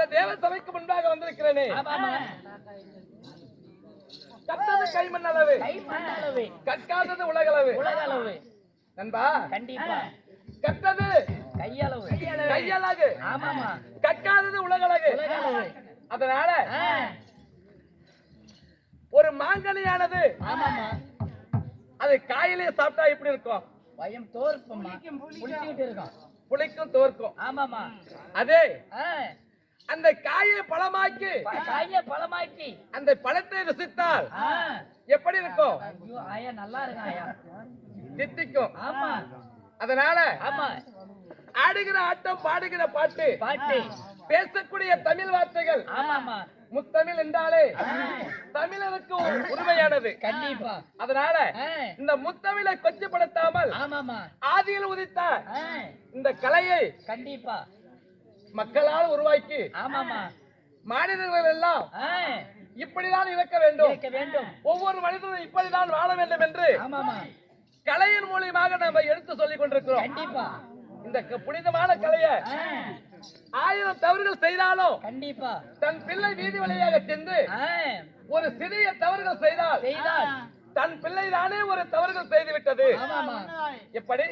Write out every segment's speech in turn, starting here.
இந்த தேவ சபைக்கு முன்பாக வந்திருக்கிறேனே. கட்டது கைமண் அளவு கற்காதது உலகளவு. உலக அளவு நண்பா. கண்டிப்பா. கட்டது கையளவு. கையழகு ஆமாமா கற்காதது உலகளவு. அதனால ஒரு மாங்கனியானது. ஆமாமா அது காயிலே சாப்பிட்டா எப்படி இருக்கும்? பயம் இருக்கோம். புளிக்கும் தோற்கும் ஆமாமா அதே அந்த காயை பழமாக்கி. காய பழமாக்கி. அந்த பழத்தை ருசித்தால் எப்படி இருக்கும்? ஐயோ நல்லா இருக்கா ஆயா. தித்திக்கும். ஆமா. அதனால ஆமா. ஆடுகிற ஆட்டம் பாடுகிற பாட்டு. பாட்டு. பேசக்கூடிய தமிழ் வார்த்தைகள். ஆமாமா முத்தமிழ் என்றாலே ஆ, தமிழனுக்கு உரிமையானது. கண்டிப்பா. அதனால இந்த முத்தமிழை கொச்சப்படுத்தாமல் ஆமாமா ஆதியில் உதித்த இந்த கலையை கண்டிப்பா. மக்களால் உருவாக்கி ஆமாமா. மாநிலங்கள் எல்லாம் இப்படிதான் இருக்க வேண்டும். ஒவ்வொரு மனிதனும் இப்படிதான் வாழ வேண்டும் என்று கலையின் மூலியமாக நம்ம எடுத்து சொல்லிக் கொண்டிருக்கிறோம். கண்டிப்பா. இந்த புனிதமான கலையை ஆயிரம் தவறுகள் செய்தாலும் கண்டிப்பா. தன் பிள்ளை வீதி வழியாக சென்று ஒரு சிறிய தவறுகள் செய்தால் செய்தால். தன் பிள்ளை தானே ஒரு தவறுகள் செய்து விட்டது எப்படி?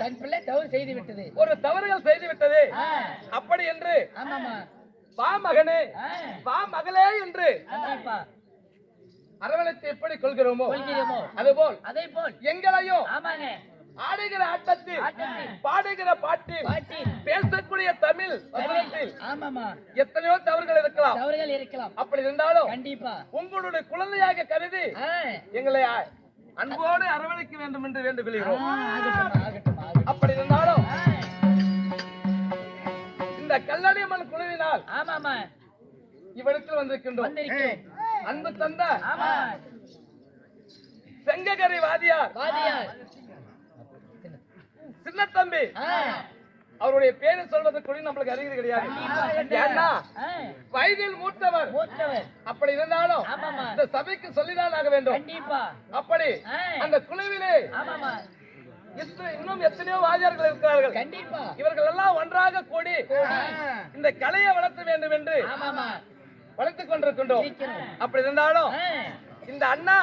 தன் பிள்ளை தவறு செய்து விட்டது ஒரு தவறுகள் செய்து விட்டது அப்படி என்று வா மகனே வா மகளே என்று அரவணைத்து எப்படி கொள்கிறோமோ அதுபோல் அதே போல் எங்களையும் ஆமாங்க. ஆடுகிற ஆட்டத்தில் பாடுகிற பாட்டில் பேசக்கூடிய தமிழ் எத்தனையோ தவறுகள் இருக்கலாம். தவறுகள் இருக்கலாம். அப்படி இருந்தாலும் கண்டிப்பா. உங்களுடைய குழந்தையாக கருதி எங்களை அன்போடு அரவணைக்க வேண்டும் என்று ஆகட்டும் ஆகட்டும் அப்படி இருந்தாலும் இந்த கல்லடியம்மன் குழுவினால் ஆமாமா இவ்விடத்தில் வந்திருக்கின்றோம். அன்பு தந்த ஆமா செங்ககரி வாதியார் வாதியார். சின்னத்தம்பி ஆ, அவருடைய பேரை சொல்வதற்கு நம்மளுக்கு அறிவு கிடையாது. ஏன்னா வயதில் மூத்தவர். அப்படி இருந்தாலும் இந்த சபைக்கு சொல்லிதான் ஆக வேண்டும். அப்படி அந்த குழுவிலே இன்னும் எத்தனையோ வாதியார்கள் இருக்கிறார்கள். கண்டிப்பா. இவர்கள் எல்லாம் ஒன்றாக கூடி இந்த கலையை வளர்த்த வேண்டும் என்று வளர்த்துக் கொண்டிருக்கின்றோம். அப்படி இருந்தாலும் இந்த அண்ணா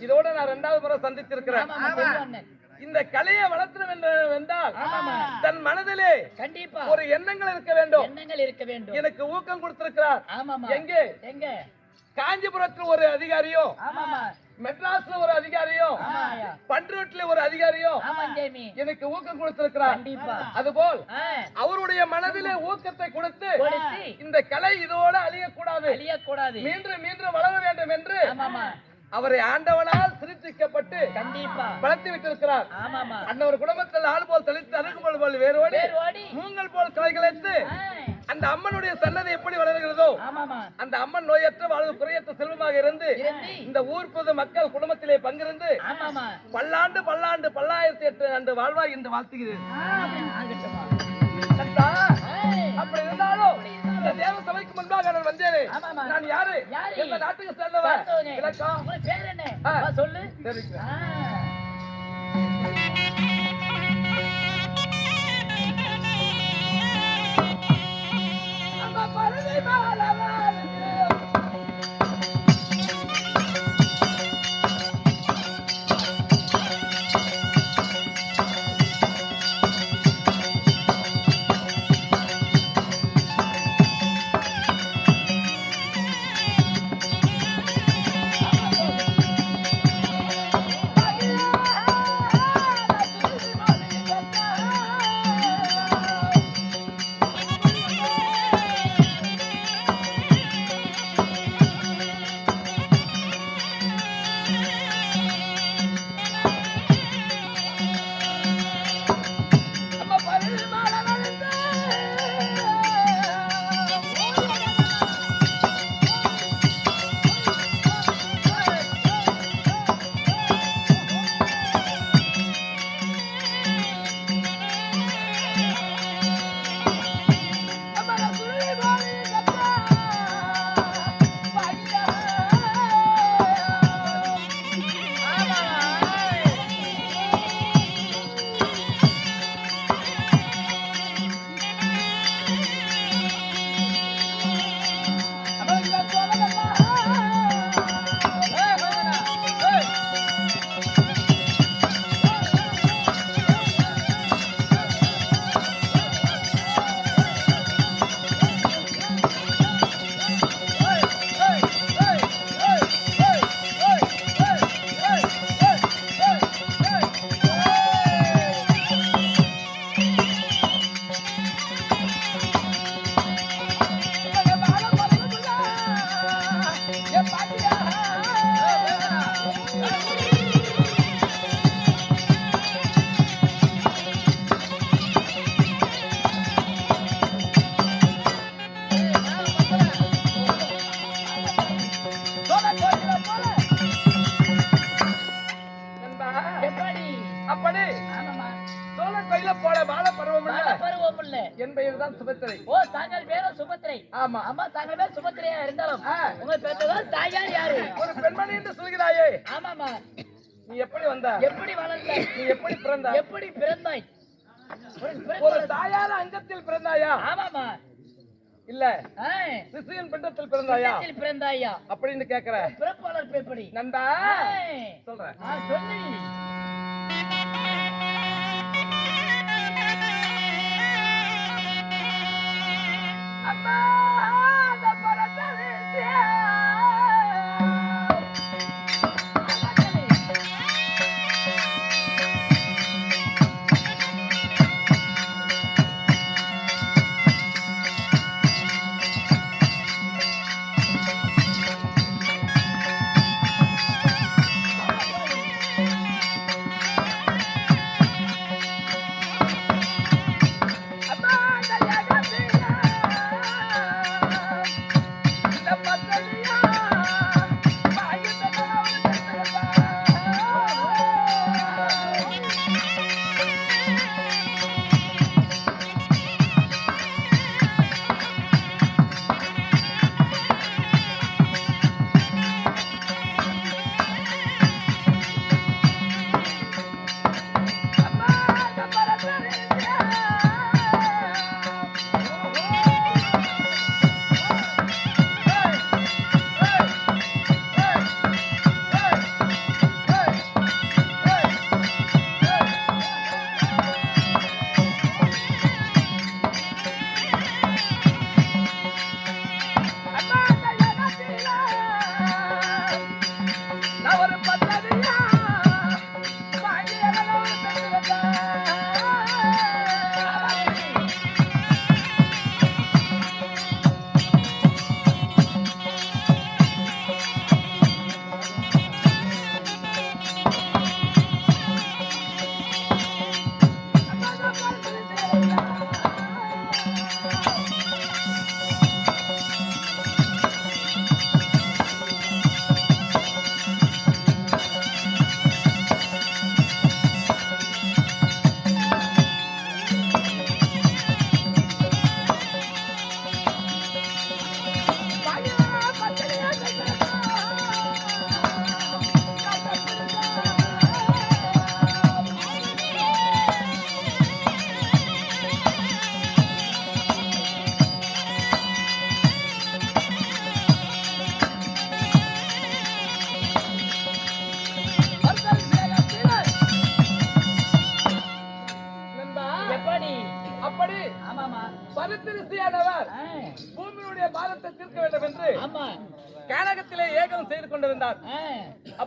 இதோட நான் இரண்டாவது முறை செல்வண்ணன் இந்த கலையை வளர்த்தணும் என்று வென்றால் ஆமாமா. தன் மனதிலே கண்டிப்பா. ஒரு எண்ணங்கள் இருக்க வேண்டும். எண்ணங்கள் இருக்க வேண்டும். எனக்கு ஊக்கம் கொடுத்திருக்கிறார். எங்கே? எங்க? காஞ்சிபுரத்தில் ஒரு அதிகாரியும் ஆமாமா மெட்ராஸ்ல ஒரு அதிகாரியும் ஐயா பண்ருட்டில ஒரு அதிகாரியும் ஜெயமி எனக்கு ஊக்கம் கொடுத்திருக்கிறார். அதுபோல் அவருடைய மனதிலே ஊக்கத்தை கொடுத்து இந்த கலை இதோட அழியக்கூடாது. அழியக்கூடாது. மீண்டும் மீண்டும் வளர வேண்டும் என்று அவரை ஆண்டவனால் சிரிச்சிக்கப்பட்டு கண்டிப்பா. வளர்த்து விட்டிருக்கிறார். அன்னவர் குடும்பத்தில் ஆள் போல் தெளித்து அருகுமல் போல் வேரோடி மூங்கல் போல் கிளைகளைத்து அந்த அம்மனுடைய சன்னதி எப்படி வளர்கிறதோ அந்த அம்மன் நோயற்ற வாழ்வு குறையற்ற செல்வமாக இருந்து இந்த ஊர் பொது மக்கள் குடும்பத்திலே பங்கிருந்து பல்லாண்டு பல்லாண்டு பல்லாயிரத்தி எட்டு ஆண்டு வாழ்வாய் என்று வாழ்த்துகிறேன். அப்படி இருந்தாலும் இந்த தேவ சபைக்கு முன்பாக நான் வந்தேனே. நான் யாரு? எந்த நாட்டுக்கு சேர்ந்தவன். உனக்கு பேர் என்ன? சொல்லு. நம்ம பருதி மாலவாளுக்கு என் பெயர் தான் சுபத்திரை ஓ தாங்கள் பேரும் சுபத்திரை ஆமா ஆமா ஆ. உங்க பெற்றவர் தாயார் யாரு? ஒரு பெண்மணி என்று சொல்கிறாயே. ஆமாமா நீ எப்படி வந்த? எப்படி வளர்ந்தாய் நீ எப்படி பிறந்த? எப்படி பிறந்தாய்? ஒரு தாயார அங்கத்தில் பிறந்தாயா? ஆமாமா இல்ல. சிசியன் பிண்டத்தில் பிறந்தாயா? பிறந்தாயா? அப்படின்னு கேக்குற. பிறப்பாளர் எப்படி? நண்பா. சொல்றேன் சொல்லு. அம்மா அந்த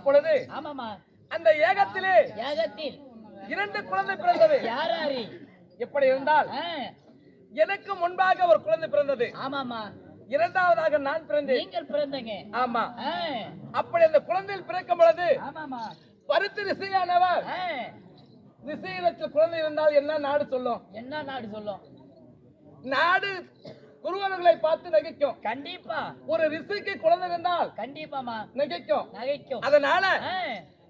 அப்பொழுது ஆமாமா அந்த ஏகத்திலே இரண்டு குழந்தை பிறந்தது. யாராரி? எப்படி இருந்தால். எனக்கு முன்பாக ஒரு குழந்தை பிறந்தது. ஆமாமா இரண்டாவதாக நான் பிறந்தேன். நீங்கள் பிறந்தங்க. ஆமா. அப்படி அந்த குழந்தையில் பிறக்கும் பொழுது ஆமாமா பருத்தி ரிஷியானவர் ஆ. ரிஷியிடத்தில் குழந்தை இருந்தால் என்ன நாடு சொல்லும்? என்ன நாடு சொல்லும்? நாடு குருவர்களை பார்த்து நகைக்கும். கண்டிப்பா. ஒரு ரிஷிக்கு குழந்தை இருந்தால் கண்டிப்பாமா நகைக்கும். நகைக்கும். அதனால.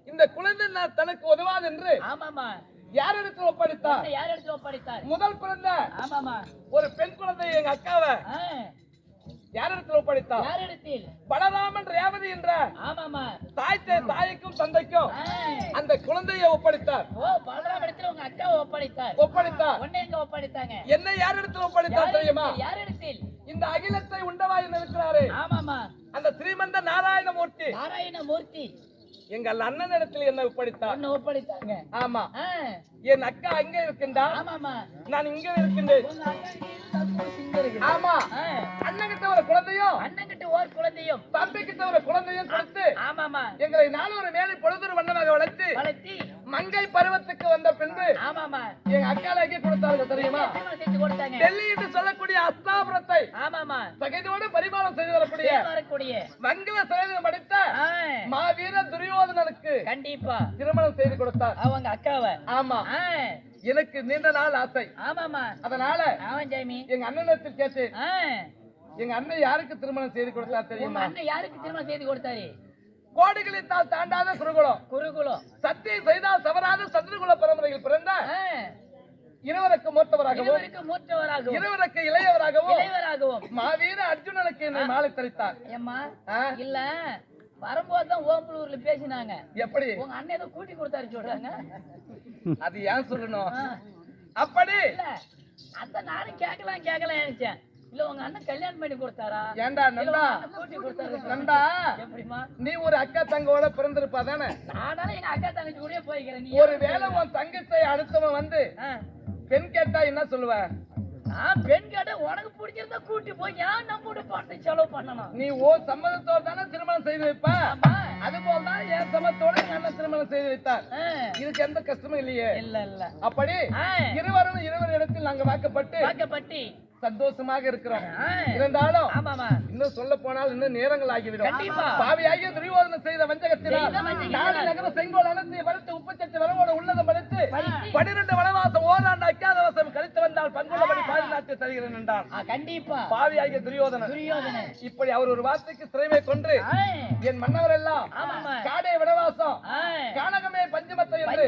இந்த குழந்தை நான் தனக்கு உதவாது என்று ஆமாமா யாரிடத்தில் ஒப்படைத்தார்? உன்னை யார் இடத்துல ஒப்படைத்தார்? முதல் பிறந்த ஆமாமா ஒரு பெண் குழந்தை எங்க அக்காவை. யாரிடத்தில் இடத்தில் பலராமன் ரேவதி என்ற தாய் தாய்க்கும் தந்தைக்கும் ஆ. அந்த குழந்தையை ஒப்படைத்தார். ஒப்படைத்தார். ஒப்படைத்தார். ஒப்படைத்தாங்க? என்னை யாரிடத்தில் ஒப்படைத்தார் தெரியுமா? இடத்தில்? யார் இடத்தில் இந்த அகிலத்தை உண்டவாய் இருக்கிறாரே ஆமாமா அந்த ஸ்ரீமந்த நாராயணமூர்த்தி. நாராயணமூர்த்தி. எங்கள் அண்ணன் இடத்தில் என்ன ஒப்படைத்தார். உன்னை ஒப்படைத்தாங்க ஆமா. என் அக்கா அங்க இருக்கின்றார் ஆமாமா நான் இங்க இருக்கின்றேன். ஆமா. அண்ணன் கிட்ட ஒரு குழந்தையும் அண்ணன்கிட்ட ஓர் குழந்தையும். தம்பி கிட்ட ஒரு குழந்தையும் கொடுத்து ஆமாமா எங்களை நாளொரு மேலே பொழுதொரு வண்ணமாக வளர்த்து வளர்த்தி மங்கை பருவத்துக்கு வந்த பின்பு ஆமாமா. எங்க அக்கால எங்கே கொடுத்தாங்க தெரியுமா? டெல்லி என்று சொல்லக்கூடிய அஸ்தாபுரத்தை ஆமாமா. சகைதோடு பரிமாணம் செய்து வரக்கூடிய வரக்கூடிய. மங்கள சேதம் படித்த ஆ. மாவீர துரியோதனனுக்கு கண்டிப்பா. திருமணம் செய்து கொடுத்தார். அவங்க அக்காவை. ஆமா. எனக்கு நீண்ட நாள் ஆசை. ஆமாமா. அதனால ஆமாம் ஜெயமி. எங்க அண்ணனிடத்தில் கேட்டேன். எங்க அண்ணன் யாருக்கு திருமணம் செய்து கொடுத்தார் தெரியுமா? அண்ணன் யாருக்கு திருமணம் செய்து கொடுத்தாரு? கோடிகளித்தால் தாண்டாத குருகுலம். குருகுலம். சத்தியம் செய்தால் தவறாத சந்திரகுல பரம்பரையில் பிறந்த. இருவருக்கு மூத்தவராகவும் மூத்தவராகவும். இருவருக்கு இளையவராகவும் இளையவராகவும். மாவீர அர்ஜுனனுக்கு என்னை மாலை தரித்தார் ஏம்மா ஆ, இல்ல வரும்போது தான் ஓம்பலூர்ல பேசினாங்க. எப்படி? உங்க அண்ணன் ஏதோ கூட்டி கொடுத்தாரு சொல்றாங்க. அது ஏன் சொல்லணும். அப்படி. அந்த நானும் கேட்கலாம் கேட்கலாம் நினைச்சேன். இல்ல உங்க அண்ணன் கல்யாணம் பண்ணி கொடுத்தாரா? ஏண்டா நந்தா நந்தா எப்படிமா நீ ஒரு அக்கா தங்கோட பிறந்திருப்பா தானே? நானாலும் எங்க அக்கா தங்கச்சி கூட போய்க்கிறேன் நீ ஒரு வேளை உன் தங்கத்தை அடுத்தவன் வந்து. பெண் கேட்டா என்ன சொல்லுவ? நான் பெண் கேட்ட உனக்கு பிடிச்சிருந்தா கூட்டி போய் ஏன் நம்ம கூட பணத்தை செலவு பண்ணணும்? நீ ஓ சம்மதத்தோட தானே திருமணம் செய்து வைப்ப? அது போலதான் என் சம்மத்தோட எங்க திருமணம் செய்து வைத்தார். இதுக்கு எந்த கஷ்டமும் இல்லையே. இல்ல இல்ல. அப்படி. இருவரும் இருவர் இடத்தில் நாங்க வாக்கப்பட்டு வாக்கப்பட்டி. சந்தோஷமாக இருக்கிறோம். இருந்தாலும் இன்னும் சொல்ல போனால் இன்னும் நேரங்கள் ஆகிவிடும். பாவியாகிய துரியோதனன் செய்த வஞ்சகத்தினால் நகர செங்கோல் அனைத்து வளர்த்து முப்பத்தெட்டு வரவோட உள்ளதை படுத்து. பனிரெண்டு வனவாசம் ஓராண்டு அஜாதவாசம் கழித்து வந்தால் பங்குள்ளபடி பாதுகாத்து தருகிறேன் என்றார் கண்டிப்பா பாவியாகிய துரியோதனன் துரியோதனை இப்படி அவர் ஒரு வார்த்தைக்கு சிறைமை கொன்று. என் மன்னவர் எல்லாம் காடே வனவாசம். கானகமே பஞ்சமத்தை என்று.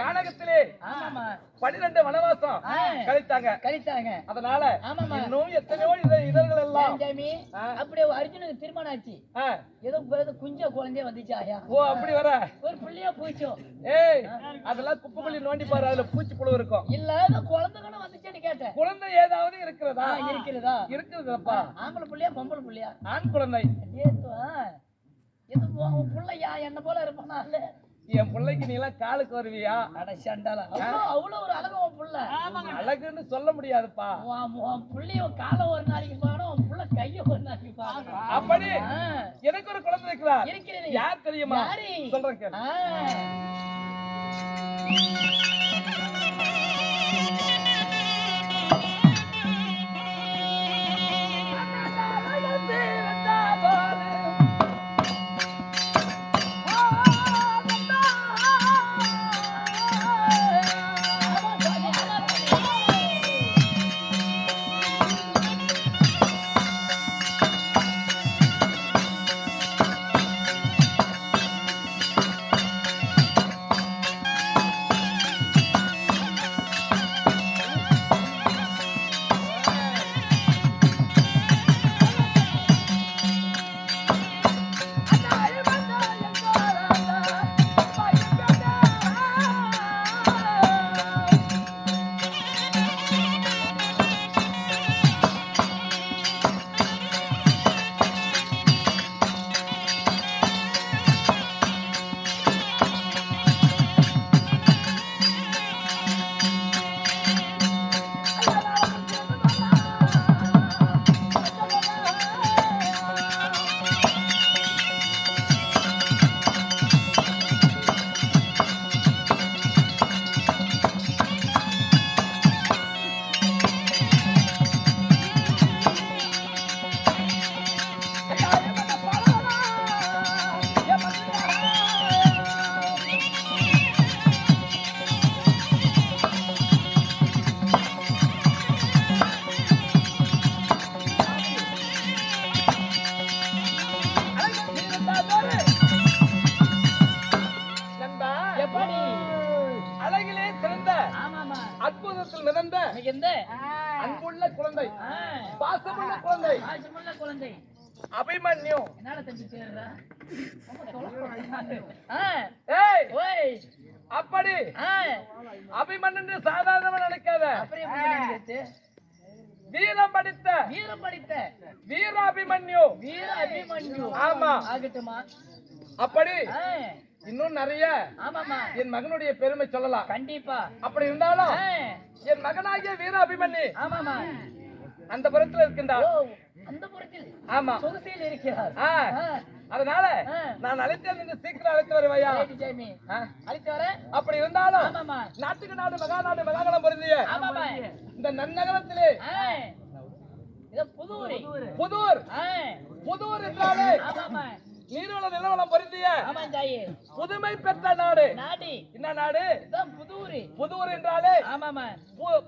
கானகத்திலே ஆமாமா பனிரெண்டு வனவாசம். கழித்தாங்க. கழித்தாங்க. அதனால இன்னும் எத்தனையோ இத- இதழ்கள் எல்லாம். அப்படியே அர்ஜுனுக்கு திருமணம் ஆச்சு. ஏதோ ஏதோ குஞ்ச குழந்தைய வந்துச்சு ஆயா. ஓ அப்படி வர ஒரு பிள்ளையா போயிச்சோம் ஏய் அதெல்லாம் குப்பைக்குள்ளி நோண்டி பாரு அதுல பூச்சி புழு இருக்கும். இல்ல ஏதோ குழந்தைகளும் வந்துச்சுன்னு கேட்டேன். குழந்தை ஏதாவது இருக்கிறதா? இருக்கிறதா? இருக்குதுப்பா ஆம்பளை புள்ளையா பொம்பளை புள்ளையா? ஆண் குழந்தை. இது உன் புள்ளையா என்ன போல இருப்பானா என் பிள்ளைக்கு நீ எல்லாம் காலுக்கு வருவியா? அட சண்டால அவ்வளோ அவ்வளோ ஒரு அழகு உன் புள்ள. அழகுன்னு சொல்ல முடியாதுப்பா. உன் புள்ளைய காலை ஒரு நாளைக்கு உன் புள்ள கைய ஒரு நாளைக்கு பார்க்கணும் அப்படி எனக்கு ஒரு குழந்தை இருக்கிறார் இருக்கிறது. யார் தெரியுமா? சொல்றேன் அற்புதத்தில் மிதந்த அன்புள்ள குழந்தை. பாசமுள்ள குழந்தை. பாசமுள்ள குழந்தை. அபிமன்யு. என்னடா தம்பி சேர்றா ஆ, ஏய். ஓய். அப்படி. ஆ, அபிமன்யு சாதாரணமா நினைக்காத? வீரம் படித்த. வீரம் படித்த. வீர அபிமன்யு வீர அபிமன்யு ஆமா. ஆகட்டுமா? அப்படி. இன்னும் நிறைய ஆமாமா என் மகனுடைய பெருமை சொல்லலாம். கண்டிப்பா. அப்படி இருந்தாலும் என் மகனாகிய வீர அபிமன்யு ஆமாமா அந்த புறத்துல இருக்கின்றார். ஓ அந்த புறத்தில் ஆமா. சொகுசையில் இருக்கிறார். அதனால. நான் அழைத்தேன் நீங்க சீக்கிரம் அழைத்து வருவையா? அழைத்து வர? அப்படி இருந்தாலும் ஆமாமா நாட்டுக்கு நாடு மகா நாடு மகாநலம் பொருந்திய இந்த நன்னகரத்திலே புதூர். புதூர். புதூர் என்றாலே ஆமாமா நீர்வளம் நிலவளம் பொருந்திய புதுமை பெற்ற நாடு. நாடி. என்ன நாடு? புதூரு. புதுவர் என்றாலே ஆமாமா.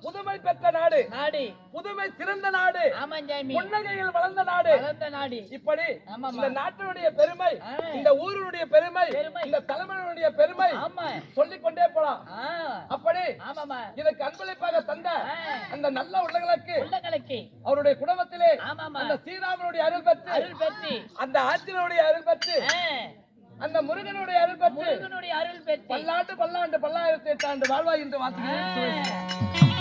புதுமை பெற்ற நாடு. நாடி. புதுமை சிறந்த நாடு. புன்னகையில் வளர்ந்த நாடு. வளர்ந்த நாடி. இப்படி. இந்த நாட்டினுடைய பெருமை. இந்த ஊரினுடைய பெருமை. இந்த தலைமையினுடைய பெருமை ஆமா. சொல்லிக் கொண்டே போலாம் அப்படி ஆமாமா இதற்கு அன்பளிப்பாக தந்த. அந்த நல்ல உள்ளங்களுக்கு உள்ளங்களுக்கு. அவருடைய குடும்பத்திலே அந்த ஸ்ரீராமனுடைய அருள் பெற்று அருள் பெற்றி. அந்த ஆஞ்சனுடைய அருள் பெற்று அந்த முருகனுடைய அருள் பெற்று முருகனுடைய அருள் பெற்றி. பல்லாண்டு பல்லாண்டு பல்லாயிரத்தி எட்டு ஆண்டு வாழ்வாய் என்று வாசிக்கிறேன்